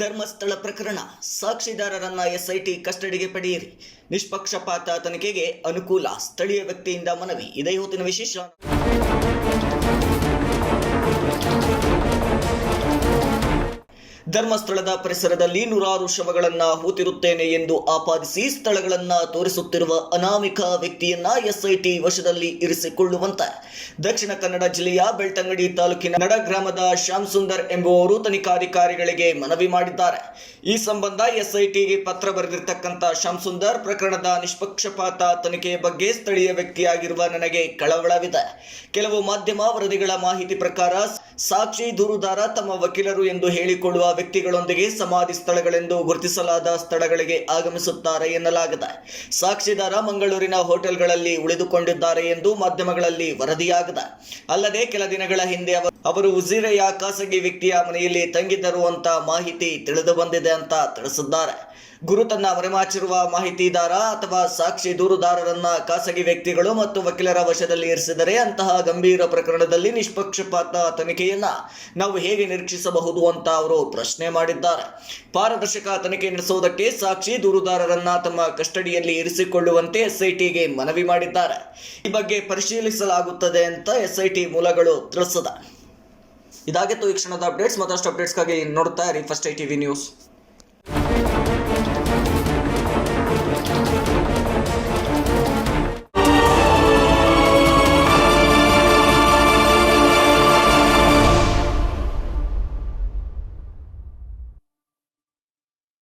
ಧರ್ಮಸ್ಥಳ ಪ್ರಕರಣ. ಸಾಕ್ಷಿದಾರರನ್ನ ಎಸ್ಐಟಿ ಕಸ್ಟಡಿಗೆ ಪಡೆಯಿರಿ. ನಿಷ್ಪಕ್ಷಪಾತ ತನಿಖೆಗೆ ಅನುಕೂಲ. ಸ್ಥಳೀಯ ವ್ಯಕ್ತಿಯಿಂದ ಮನವಿ. ಇದೇ ಹೊತ್ತಿನ ವಿಶೇಷ. ಧರ್ಮಸ್ಥಳದ ಪರಿಸರದಲ್ಲಿ ನೂರಾರು ಶವಗಳನ್ನ ಹೂತಿರುತ್ತೇನೆ ಎಂದು ಆಪಾದಿಸಿ ಸ್ಥಳಗಳನ್ನ ತೋರಿಸುತ್ತಿರುವ ಅನಾಮಿಕ ವ್ಯಕ್ತಿಯನ್ನ ಎಸ್ಐಟಿ ವಶದಲ್ಲಿ ಇರಿಸಿಕೊಳ್ಳುವಂತೆ ದಕ್ಷಿಣ ಕನ್ನಡ ಜಿಲ್ಲೆಯ ಬೆಳ್ತಂಗಡಿ ತಾಲೂಕಿನ ನಡ ಗ್ರಾಮದ ಶ್ಯಾಮ್ ಸುಂದರ್ ಎಂಬುವವರು ತನಿಖಾಧಿಕಾರಿಗಳಿಗೆ ಮನವಿ ಮಾಡಿದ್ದಾರೆ. ಈ ಸಂಬಂಧ ಎಸ್ಐಟಿಗೆ ಪತ್ರ ಬರೆದಿರ್ತಕ್ಕಂಥ ಶ್ಯಾಮ್ ಸುಂದರ್ ಪ್ರಕರಣದ ನಿಷ್ಪಕ್ಷಪಾತ ತನಿಖೆಯ ಬಗ್ಗೆ ಸ್ಥಳೀಯ ವ್ಯಕ್ತಿಯಾಗಿರುವ ನನಗೆ ಕಳವಳವಿದೆ. ಕೆಲವು ಮಾಧ್ಯಮ ವರದಿಗಳ ಮಾಹಿತಿ ಪ್ರಕಾರ ಸಾಕ್ಷಿ ದೂರುದಾರ ತಮ್ಮ ವಕೀಲರು ಎಂದು ಹೇಳಿಕೊಳ್ಳುವ ವ್ಯಕ್ತಿಗಳೊಂದಿಗೆ ಸಮಾಧಿ ಸ್ಥಳಗಳೆಂದು ಗುರುತಿಸಲಾದ ಸ್ಥಳಗಳಿಗೆ ಆಗಮಿಸುತ್ತಾರೆ ಎನ್ನಲಾಗಿದೆ. ಸಾಕ್ಷಿದಾರ ಮಂಗಳೂರಿನ ಹೋಟೆಲ್ಗಳಲ್ಲಿ ಉಳಿದುಕೊಂಡಿದ್ದಾರೆ ಎಂದು ಮಾಧ್ಯಮಗಳಲ್ಲಿ ವರದಿಯಾಗಿದೆ. ಅಲ್ಲದೆ ಕೆಲ ದಿನಗಳ ಹಿಂದೆ ಅವ- ಅವರು ಉಜಿರೆಯ ಖಾಸಗಿ ವ್ಯಕ್ತಿಯ ಮನೆಯಲ್ಲಿ ತಂಗಿದ್ದರು ಅಂತ ಮಾಹಿತಿ ತಿಳಿದು ಬಂದಿದೆ ಅಂತ ತಿಳಿಸಿದ್ದಾರೆ. ಗುರು ತನ್ನ ಮರೆಮಾಚಿರುವ ಮಾಹಿತಿದಾರ ಅಥವಾ ಸಾಕ್ಷಿ ದೂರುದಾರರನ್ನ ಖಾಸಗಿ ವ್ಯಕ್ತಿಗಳು ಮತ್ತು ವಕೀಲರ ವಶದಲ್ಲಿ ಇರಿಸಿದರೆ ಅಂತಹ ಗಂಭೀರ ಪ್ರಕರಣದಲ್ಲಿ ನಿಷ್ಪಕ್ಷಪಾತ ತನಿಖೆಯನ್ನ ನಾವು ಹೇಗೆ ನಿರೀಕ್ಷಿಸಬಹುದು ಅಂತ ಅವರು ಪ್ರಶ್ನೆ ಮಾಡಿದ್ದಾರೆ. ಪಾರದರ್ಶಕ ತನಿಖೆ ನಡೆಸುವುದಕ್ಕೆ ಸಾಕ್ಷಿ ದೂರುದಾರರನ್ನ ತಮ್ಮ ಕಸ್ಟಡಿಯಲ್ಲಿ ಇರಿಸಿಕೊಳ್ಳುವಂತೆ ಎಸ್ಐಟಿಗೆ ಮನವಿ ಮಾಡಿದ್ದಾರೆ. ಈ ಬಗ್ಗೆ ಪರಿಶೀಲಿಸಲಾಗುತ್ತದೆ ಅಂತ ಎಸ್ಐಟಿ ಮೂಲಗಳು ತಿಳಿಸಿದೆ. ಇದಾಗಿತ್ತು ಈ ಕ್ಷಣದ ಅಪ್ಡೇಟ್ಸ್ ಮತ್ತಷ್ಟು ಅಪ್ಡೇಟ್ಸ್ಗಾಗಿ ನೋಡ್ತಾ ಇರಿ first I T V news